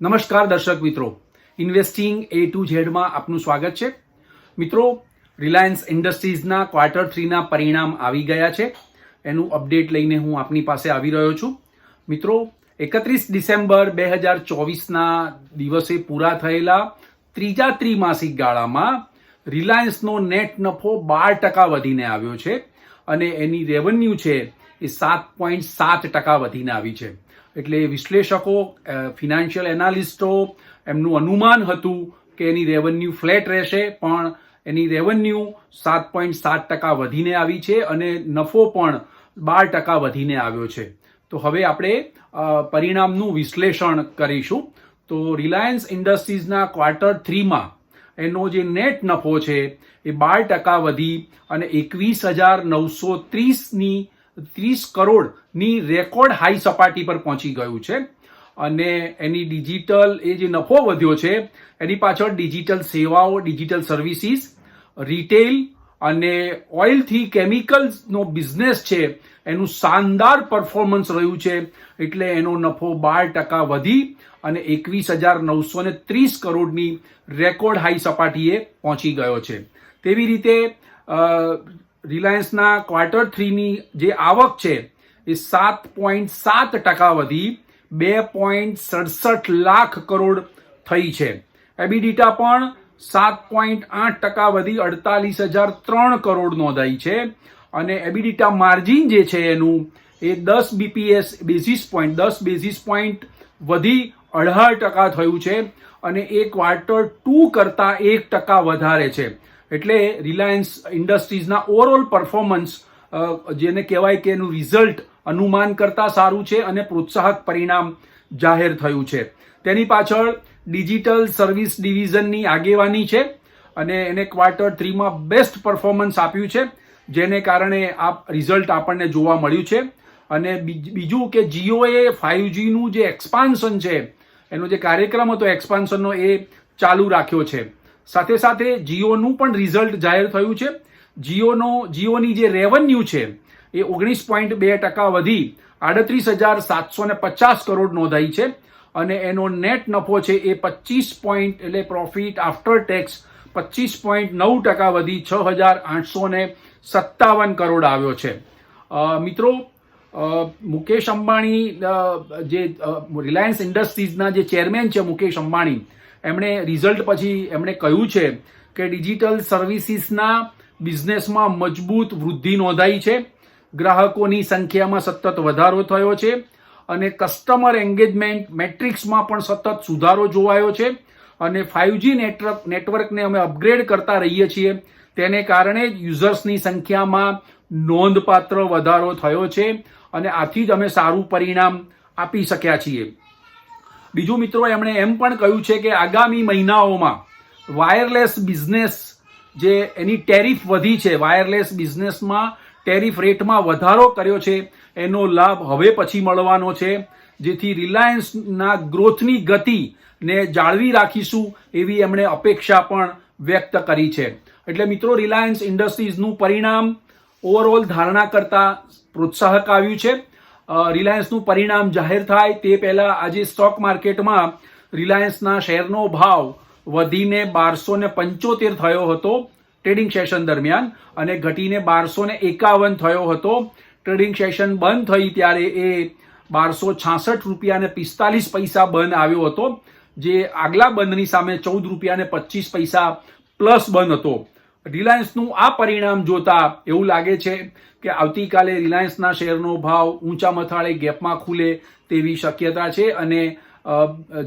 નમસ્કાર દર્શક મિત્રો. ઇન્વેસ્ટિંગ એ ટુ ઝેડમાં આપનું સ્વાગત છે. મિત્રો રિલાયન્સ ઇન્ડસ્ટ્રીઝના ક્વાર્ટર થ્રીના પરિણામ આવી ગયા છે. એનું અપડેટ લઈને હું આપની પાસે આવી રહ્યો છું. મિત્રો, એકત્રીસ ડિસેમ્બર બે હજાર ચોવીસના દિવસે પૂરા થયેલા ત્રીજા ત્રિમાસિક ગાળામાં રિલાયન્સનો નેટ નફો બાર ટકા વધીને આવ્યો છે અને એની રેવન્યુ છે એ સાત પોઈન્ટ સાત ટકા વધીને આવી છે. એટલે વિશ્લેષકો ફિનાન્શિયલ એનાલિસ્ટો એમનું અનુમાન હતું કે એની રેવન્યુ ફ્લેટ રહેશે, પણ એની રેવન્યુ સાત પોઈન્ટ સાત ટકા વધીને આવી છે અને નફો પણ બાર ટકા વધીને આવ્યો છે. તો હવે આપણે પરિણામનું વિશ્લેષણ કરીશું. તો રિલાયન્સ ઇન્ડસ્ટ્રીઝના ક્વાર્ટર થ્રીમાં એનો જે નેટ નફો છે એ બાર ટકા વધી અને એકવીસ હજાર નવસો ત્રીસની ત્રીસ કરોડની રેકોર્ડ હાઈ સપાટી પર પહોંચી ગયું છે. અને એની ડિજિટલ એ જે નફો વધ્યો છે, એની પાછળ ડિજિટલ સેવાઓ, ડિજિટલ સર્વિસીસ, રિટેલ અને ઓઇલથી કેમિકલ્સનો બિઝનેસ છે, એનું શાનદાર પરફોર્મન્સ રહ્યું છે, એટલે એનો નફો બાર ટકા વધી અને એકવીસ હજાર નવસો ને ત્રીસ કરોડની રેકોર્ડ હાઈ સપાટીએ પહોંચી ગયો છે. તેવી રીતે રિલાયન્સના ક્વાર્ટર થ્રીની જે આવક છે એ સાત પોઈન્ટ સાત ટકા વધી બે પોઈન્ટ સડસઠ લાખ કરોડ થઈ છે. એબીડીટા પણ સાત પોઈન્ટ આઠ ટકા વધી અડતાલીસ હજાર ત્રણ કરોડ નોંધાઈ છે અને એબીડીટા માર્જિન જે છે એનું એ દસ બીપીએસ બેઝિસ પોઈન્ટ, દસ બેઝિસ પોઈન્ટ વધી અઢાર ટકા થયું છે અને એ ક્વાર્ટર ટુ કરતાં એક ટકા વધારે છે. એટલે રિલાયન્સ ઇન્ડસ્ટ્રીઝના ઓવરઓલ પરફોર્મન્સ જેને કહેવાય કે એનું રિઝલ્ટ અનુમાન કરતાં સારું છે અને પ્રોત્સાહક પરિણામ જાહેર થયું છે. તેની પાછળ ડિજિટલ સર્વિસ ડિવિઝનની આગેવાની છે અને એને ક્વાર્ટર થ્રીમાં બેસ્ટ પરફોર્મન્સ આપ્યું છે, જેને કારણે આ રિઝલ્ટ આપણને જોવા મળ્યું છે. અને બીજ- કે જીઓએ ફાઇવજીનું જે એક્સપાન્શન છે, એનો જે કાર્યક્રમ હતો એક્સપાન્શનનો એ ચાલુ રાખ્યો છે. સાથે સાથે જીઓનું પણ રિઝલ્ટ જાહેર થયું છે. જીઓનો, જીઓની જે રેવન્યુ છે, એ ઓગણીસ પોઈન્ટ બે ટકા વધી આડત્રીસ હજાર સાતસો ને પચાસ કરોડ નોંધાઈ છે અને એનો નેટ નફો છે એ પચીસ પોઈન્ટ, એટલે પ્રોફિટ આફ્ટર ટેક્સ પચીસ પોઈન્ટ નવ ટકા વધી છ હજાર આઠસો ને સત્તાવન કરોડ આવ્યો છે. મિત્રો મુકેશ અંબાણી જે રિલાયન્સ ઇન્ડસ્ટ્રીઝના જે ચેરમેન છે મુકેશ અંબાણી એમણે રિઝલ્ટ પછી એમણે કહ્યું છે કે ડિજિટલ સર્વિસીસના બિઝનેસમાં મજબૂત વૃદ્ધિ નોંધાઈ છે. ગ્રાહકોની સંખ્યામાં સતત વધારો થયો છે અને કસ્ટમર એન્ગેજમેન્ટ મેટ્રિક્સમાં પણ સતત સુધારો જોવાયો છે અને ફાઇવજી નેટવર્ક નેટવર્કને અમે અપગ્રેડ કરતા રહીએ છીએ. તેને કારણે યુઝર્સની સંખ્યામાં નોંધપાત્ર વધારો થયો છે અને આથી જ અમે સારું પરિણામ આપી શક્યા છીએ. બીજું મિત્રો એમણે એમ પણ કહ્યું છે કે આગામી મહિનાઓમાં વાયરલેસ બિઝનેસ જે એની ટેરિફ વધી છે, વાયરલેસ બિઝનેસમાં ટેરિફ રેટમાં વધારો કર્યો છે, એનો લાભ હવે પછી મળવાનો છે, જેથી રિલાયન્સના ગ્રોથની ગતિને જાળવી રાખીશું એવી એમણે અપેક્ષા પણ વ્યક્ત કરી છે. એટલે મિત્રો, રિલાયન્સ ઇન્ડસ્ટ્રીઝનું પરિણામ ઓવરઓલ ધારણા કરતાં પ્રોત્સાહક આવ્યું છે. રિલાયન્સનું પરિણામ જાહેર થાય તે પહેલા આજે સ્ટોક માર્કેટમાં રિલાયન્સના શેરનો ભાવ વધીને બારસો ને પંચોતેર થયો હતો ટ્રેડિંગ સેશન દરમિયાન અને ઘટીને બારસો ને એકાવન થયો હતો. ટ્રેડિંગ સેશન બંધ થઈ ત્યારે એ બારસો છાસઠ રૂપિયા ને પિસ્તાલીસ પૈસા બંધ આવ્યો હતો, જે આગલા બંધની સામે ચૌદ રૂપિયા ને પચીસ પૈસા પ્લસ બંધ હતો. રિલાયન્સનું આ પરિણામ જોતા એવું લાગે છે કે આવતીકાલે રિલાયન્સના શેરનો ભાવ ઊંચા મથાળે ગેપમાં ખુલે તેવી શક્યતા છે અને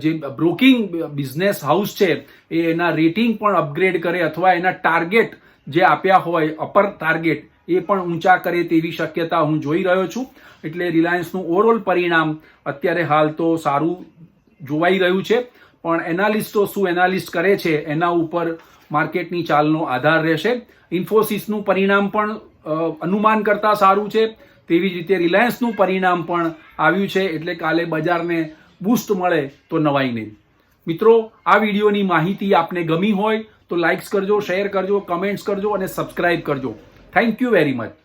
જે બ્રોકિંગ બિઝનેસ હાઉસ છે, એ એના રેટિંગ પણ અપગ્રેડ કરે અથવા એના ટાર્ગેટ જે આપ્યા હોય, અપર ટાર્ગેટ, એ પણ ઊંચા કરે તેવી શક્યતા હું જોઈ રહ્યો છું. એટલે રિલાયન્સનું ઓવરઓલ પરિણામ અત્યારે હાલ તો સારું જોવાઈ રહ્યું છે. પણ એનાલિસ્ટો શું એનાલિસ્ટ કરે છે એના ઉપર માર્કેટની ચાલનો આધાર રહેશે. ઇન્ફોસિસનું પરિણામ પણ અનુમાન કરતાં સારું છે. તેવી જ રીતે રિલાયન્સનું પરિણામ પણ આવ્યું છે. એટલે કાલે બજારને બૂસ્ટ મળે તો નવાઈ નહીં. મિત્રો, આ વિડીયોની માહિતી આપને ગમી હોય તો લાઇક્સ કરજો, શેર કરજો, કમેન્ટ્સ કરજો અને સબસ્ક્રાઇબ કરજો. Thank you very much.